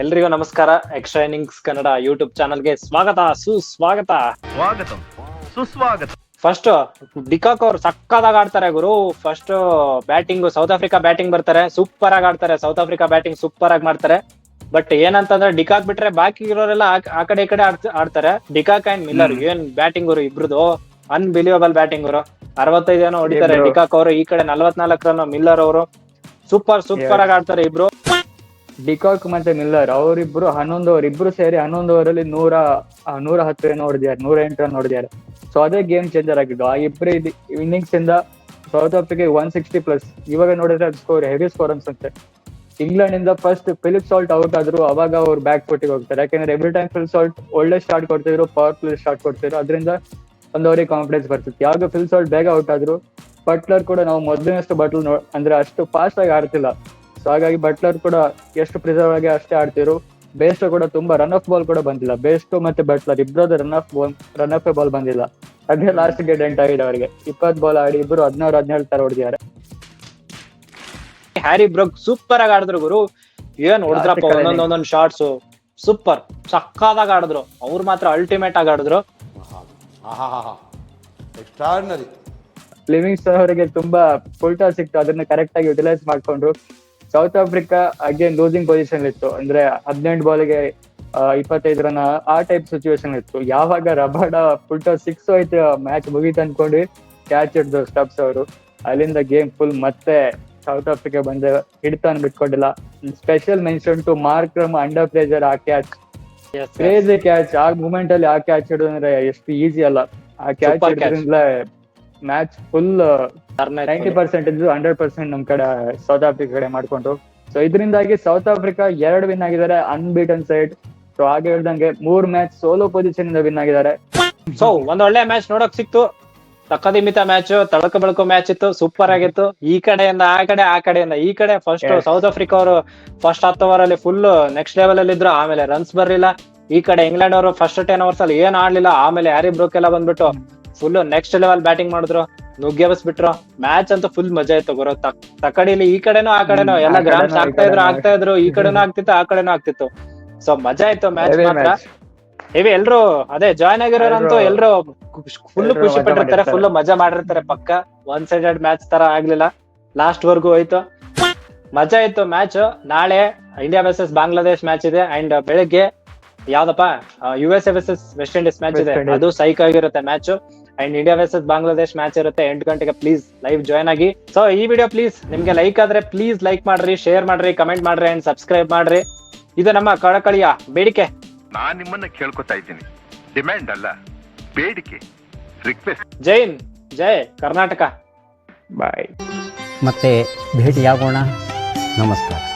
ಎಲ್ರಿಗೂ ನಮಸ್ಕಾರ. Extra innings Kannada YouTube ಚಾನಲ್ಗೆ ಸ್ವಾಗತ ಸುಸ್ವಾಗತ. ಸ್ವಾಗತ. ಸುಸ್ವಾಗತ. ಫಸ್ಟ್ ಡಿಕಾಕ್ ಅವ್ರು ಸಕ್ಕದಾಗ ಆಡ್ತಾರೆ ಗುರು. First batting South Africa batting ಬರ್ತಾರೆ. ಸೂಪರ್ ಆಗಿ ಆಡ್ತಾರೆ. ಸೌತ್ ಆಫ್ರಿಕಾ ಬ್ಯಾಟಿಂಗ್ ಸೂಪರ್ ಆಗಿ ಮಾಡ್ತಾರೆ. ಬಟ್ ಏನಂತಂದ್ರೆ ಡಿಕಾಕ್ ಬಿಟ್ರೆ ಬಾಕಿ ಇರೋರೆಲ್ಲ ಆ- ಕಡೆ ಈ ಕಡೆ ಆಡ್ತಾರೆ. ಡಿಕಾಕ್ ಅಂಡ್ ಮಿಲ್ಲರ್ ಏನ್ ಬ್ಯಾಟಿಂಗ್ ಅವರು ಇಬ್ರದು? ಅನ್ಬಿಲಿಯಬಲ್ ಬ್ಯಾಟಿಂಗ್ ಅವರು ಅರವತ್ತೈದು ಏನೋ ಹೊಡಿತಾರೆ. ಡಿಕಾಕ್ ಅವರು ಈ ಕಡೆ ನಲ್ವತ್ನಾಲ್ಕು ರನ್ ಮಿಲ್ಲರ್ ಅವರು. ಸೂಪರ್ ಸೂಪರ್ ಆಗಿ ಆಡ್ತಾರೆ ಇಬ್ರು. ಡಿಕಾಕ್ ಮತ್ತೆ ಮಿಲ್ಲರ್, ಅವರಿಬ್ರು ಹನ್ನೊಂದು ಓವರ್, ಇಬ್ರು ಸೇರಿ ಹನ್ನೊಂದು ಓವರ್ ಅಲ್ಲಿ ನೂರ ನೂರ ಹತ್ತು ರನ್ ಹೊಡೆದಿದ್ದಾರೆ, ನೂರ ಎಂಟು ರನ್ ಹೊಡೆದಿದ್ದಾರೆ. ಸೊ ಅದೇ ಗೇಮ್ ಚೇಂಜರ್ ಆಗಿದ್ದು, ಆ ಇಬ್ಬರು ಇನ್ನಿಂಗ್ಸ್ ಇಂದ South Africa one sixty plus ಇವಾಗ ನೋಡಿದ್ರೆ ಅದು ಸ್ಕೋರ್ ಹೆವಿ ಸ್ಕೋರ್ ಅನ್ಸುತ್ತೆ. ಇಂಗ್ಲೆಂಡ್ ಇಂದ ಫಸ್ಟ್ ಫಿಲಿಪ್ ಸಾಲ್ಟ್ ಔಟ್ ಆದ್ರು ಅವಾಗ ಅವ್ರು ಬ್ಯಾಕ್ ಫುಟಿಗೆ ಹೋಗ್ತಾರೆ. ಯಾಕಂದ್ರೆ ಎವ್ರಿ ಟೈಮ್ ಫಿಲ್ ಸಾಲ್ಟ್ ಒಳ್ಳೆ ಸ್ಟಾರ್ಟ್ ಕೊಡ್ತಿದ್ರು ಪವರ್ ಪ್ಲೇ ಸ್ಟಾರ್ಟ್ ಕೊಡ್ತಿದ್ರು, ಅದರಿಂದ ಒಂದು ಅವ್ರಿಗೆ ಕಾನ್ಫಿಡೆನ್ಸ್ ಬರ್ತಿತ್ತು. ಯಾವಾಗ ಫಿಲ್ ಸಾಲ್ಟ್ ಬೇಗ ಔಟ್ ಆದ್ರು ಬಟ್ಲರ್ ಕೂಡ ನಾವು ಮೊದಲಿನಷ್ಟು ಬಟ್ಲ್ ಅಂದ್ರೆ ಅಷ್ಟು ಫಾಸ್ಟ್ ಆಗಿ ಆಡ್ತಿಲ್ಲ. ಸೊ ಹಾಗಾಗಿ ಬಟ್ಲರ್ ಕೂಡ ಎಷ್ಟು ಪ್ರಿಸರ್ವ್ ಆಗಿ ಅಷ್ಟೇ ಆಡ್ತಿರು ಬೇಸ್ಟ್ ಕೂಡ ತುಂಬಾ ರನ್ ಆಫ್ ಬಾಲ್ ಕೂಡ ಬಂದಿಲ್ಲ. ಬೇಸ್ಟ್ ಮತ್ತೆ Buttler ಇಬ್ಬರದ run of ball run of ball ಬಂದಿಲ್ಲ. ಅದೇ ಲಾಸ್ಟ್ಗೆ ಡೆಂಟ್ ಆಗಿದೆ ಅವರಿಗೆ. ಇಪ್ಪತ್ ಬಾಲ್ ಆಡಿ ಇಬ್ರು ಹದಿನಾರು ಹದಿನೇಳು ತರ ಹೊಡೆದಿದ್ದಾರೆ. ಹ್ಯಾರಿ ಬ್ರೋಕ್ ಸೂಪರ್ ಆಗಿ ಆಡಿದ್ರು ಗುರು. ಏನ್ ಹೊಡೆದ್ರಪ್ಪ ಒಂದೊಂದ್ ಒಂದೊಂದ್ ಶಾರ್ಟ್ಸ್ ಸೂಪರ್ ಸಕ್ಕದಾಗ ಆಡಿದ್ರು. ಅವ್ರು ಮಾತ್ರ ಅಲ್ಟಿಮೇಟ್ ಆಗಿ ಆಡಿದ್ರು. ಎಕ್ಸ್ಟ್ರಾರ್ನರಿ ಲಿವಿಂಗ್ಸ್ಟನ್ ಅವರಿಗೆ ತುಂಬಾ ಉಲ್ಟಾ ಸಿಕ್ತು. ಅದನ್ನ ಕರೆಕ್ಟ್ ಆಗಿ ಯುಟಿಲೈಸ್ ಮಾಡ್ಕೊಂಡ್ರು. South Africa again losing position ಇತ್ತು. ಅಂದ್ರೆ ಹದಿನೆಂಟು ಬಾಲ್ಗೆ ಇಪ್ಪತ್ತೈದು ರನ್ ಆ ಟೈಪ್ ಸಿಚುವೇಶನ್ ಇತ್ತು. ಯಾವಾಗ ರಬಾಡ ಉಲ್ಟಾ ಸಿಕ್ಸ್ ಆಯ್ತು ಮ್ಯಾಚ್ ಮುಗೀತು ಅನ್ಕೊಂಡು ಕ್ಯಾಚ್ ಹಿಡ್ದು ಸ್ಟಬ್ಸ್ ಅವರು. ಅಲ್ಲಿಂದ ಗೇಮ್ ಫುಲ್ ಮತ್ತೆ ಸೌತ್ ಆಫ್ರಿಕಾ ಬಂದ ಹಿಡಿತ ಬಿಟ್ಕೊಂಡಿಲ್ಲ. Special mention to Markram under pressure ಆ ಕ್ಯಾಚ್ ಕ್ರೇಜಿ ಕ್ಯಾಚ್ ಆ ಮೂಮೆಂಟ್ ಅಲ್ಲಿ ಆ ಕ್ಯಾಚ್ ಹಿಡಿದ್ರೆ ಎಷ್ಟು ಈಸಿ ಅಲ್ಲ. ಆ catch match full ninety percent ಇದ್ದು ಹಂಡ್ರೆಡ್ ಪರ್ಸೆಂಟ್ ನಮ್ ಕಡೆ ಸೌತ್ ಆಫ್ರಿಕಾ ಕಡೆ ಮಾಡ್ಕೊಂಡು. ಸೊ ಇದರಿಂದಾಗಿ ಸೌತ್ ಆಫ್ರಿಕಾ ಎರಡು ವಿನ್ ಆಗಿದ್ದಾರೆ ಅನ್ಬೀಟನ್ ಸೈಡ್ ಸೊ ಹಾಗೆ ಹೇಳ್ದಂಗೆ ಮೂರ್ ಮ್ಯಾಚ್ ಸೋಲೋ ಪೊಸಿಷನ್ ಇಂದ ವಿನ್ ಆಗಿದ್ದಾರೆ. ಸೊ ಒಂದ್ ಒಳ್ಳೆ ಮ್ಯಾಚ್ ನೋಡಕ್ ಸಿಕ್ತು. ತಕ್ಕದಿಮಿತ ಮ್ಯಾಚ್ ತಳಕ ಬೆಳಕು ಮ್ಯಾಚ್ ಇತ್ತು ಸೂಪರ್ ಆಗಿತ್ತು. ಈ ಕಡೆಯಿಂದ ಆ ಕಡೆ ಆ ಕಡೆಯಿಂದ ಈ ಕಡೆ ಫಸ್ಟ್ ಸೌತ್ ಆಫ್ರಿಕಾ ಅವರು ಫಸ್ಟ್ ಹತ್ತು ಓವರ್ ಅಲ್ಲಿ ಫುಲ್ ನೆಕ್ಸ್ಟ್ ಲೆವೆಲ್ ಅಲ್ಲಿ ಇದ್ರು ಆಮೇಲೆ ರನ್ಸ್ ಬರ್ಲಿಲ್ಲ. ಈ ಕಡೆ ಇಂಗ್ಲೆಂಡ್ ಅವರು ಫಸ್ಟ್ ಟೆನ್ ಓವರ್ಸ್ ಅಲ್ಲಿ ಏನ್ ಆಡ್ಲಿಲ್ಲ ಆಮೇಲೆ ಹ್ಯಾರಿ ಬ್ರೋಕ್ ಎಲ್ಲ ಬಂದ್ಬಿಟ್ಟು ಫುಲ್ ನೆಕ್ಸ್ಟ್ ಲೆವೆಲ್ ಬ್ಯಾಟಿಂಗ್ ಮಾಡಿದ್ರು. ನುಗ್ಗೆ ಬಿಟ್ರು ಮ್ಯಾಚ್ ಅಂತ ಫುಲ್ ಮಜಾ ಇತ್ತು ಗುರು. ತಕ್- ತಕಡಿಲಿ ಈ ಕಡೆನೂ ಆ ಕಡೆನೂ ಎಲ್ಲ ಗ್ರಾಮ್ಸ್ ಆಗ್ತಾ ಇದ್ರು ಆಗ್ತಾ ಇದ್ರು ಈ ಕಡೆನೂ ಆಗ್ತಿತ್ತು ಆ ಕಡೆನೂ ಆಗ್ತಿತ್ತು. ಸೊ ಮಜಾ ಇತ್ತು ಮ್ಯಾಚ್ ಮಾತ್ರ. ಇವಿ ಎಲ್ರು ಅದೇ ಜಾಯ್ನ್ ಆಗಿರೋರಂತೂ ಎಲ್ರು- ಫುಲ್ ಖುಷಿ ಪಟ್ಟಿರ್ತಾರೆ ಫುಲ್ ಮಜಾ ಮಾಡಿರ್ತಾರೆ ಪಕ್ಕ. ಒನ್ ಸೈಡೆಡ್ ಮ್ಯಾಚ್ ತರ ಆಗ್ಲಿಲ್ಲ. ಲಾಸ್ಟ್ ವರ್ಗೂ ಹೋಯ್ತು. ಮಜಾ ಇತ್ತು ಮ್ಯಾಚ್ ನಾಳೆ ಇಂಡಿಯಾ ವರ್ಸಸ್ ಬಾಂಗ್ಲಾದೇಶ್ ಮ್ಯಾಚ್ ಇದೆ. ಅಂಡ್ ಬೆಳಗ್ಗೆ ಯಾವ್ದಪ್ಪ? U S A versus West Indies match ಇದೆ. ಅದು ಸೈಕ್ ಆಗಿರುತ್ತೆ match and India versus Bangladesh match ಇರುತ್ತೆ. ಎಂಟು ಗಂಟೆಗೆ ಪ್ಲೀಸ್ ಲೈವ್ ಜಾಯ್ನ್ ಆಗಿ. ಸೊ ಈ ವಿಡಿಯೋ ಪ್ಲೀಸ್ ನಿಮ್ಗೆ ಲೈಕ್ ಆದ್ರೆ ಪ್ಲೀಸ್ ಲೈಕ್ ಮಾಡ್ರಿ ಶೇರ್ ಮಾಡ್ರಿ ಕಮೆಂಟ್ ಮಾಡ್ರಿ ಅಂಡ್ ಸಬ್ಸ್ಕ್ರೈಬ್ ಮಾಡ್ರಿ. ಇದು ನಮ್ಮ ಕಳಕಳಿಯ ಬೇಡಿಕೆ. ನಾನ್ ನಿಮ್ಮನ್ನ ಕೇಳ್ಕೊತಾ ಇದ್ದೀನಿ. ಡಿಮ್ಯಾಂಡ್ ಅಲ್ಲ ಬೇಡಿಕೆ ರಿಕ್ವೆಸ್ಟ್ ಜೈನ್ ಜೈ ಕರ್ನಾಟಕ. ಬಾಯ್ ಮತ್ತೆ ಭೇಟಿಯಾಗೋಣ. ನಮಸ್ಕಾರ.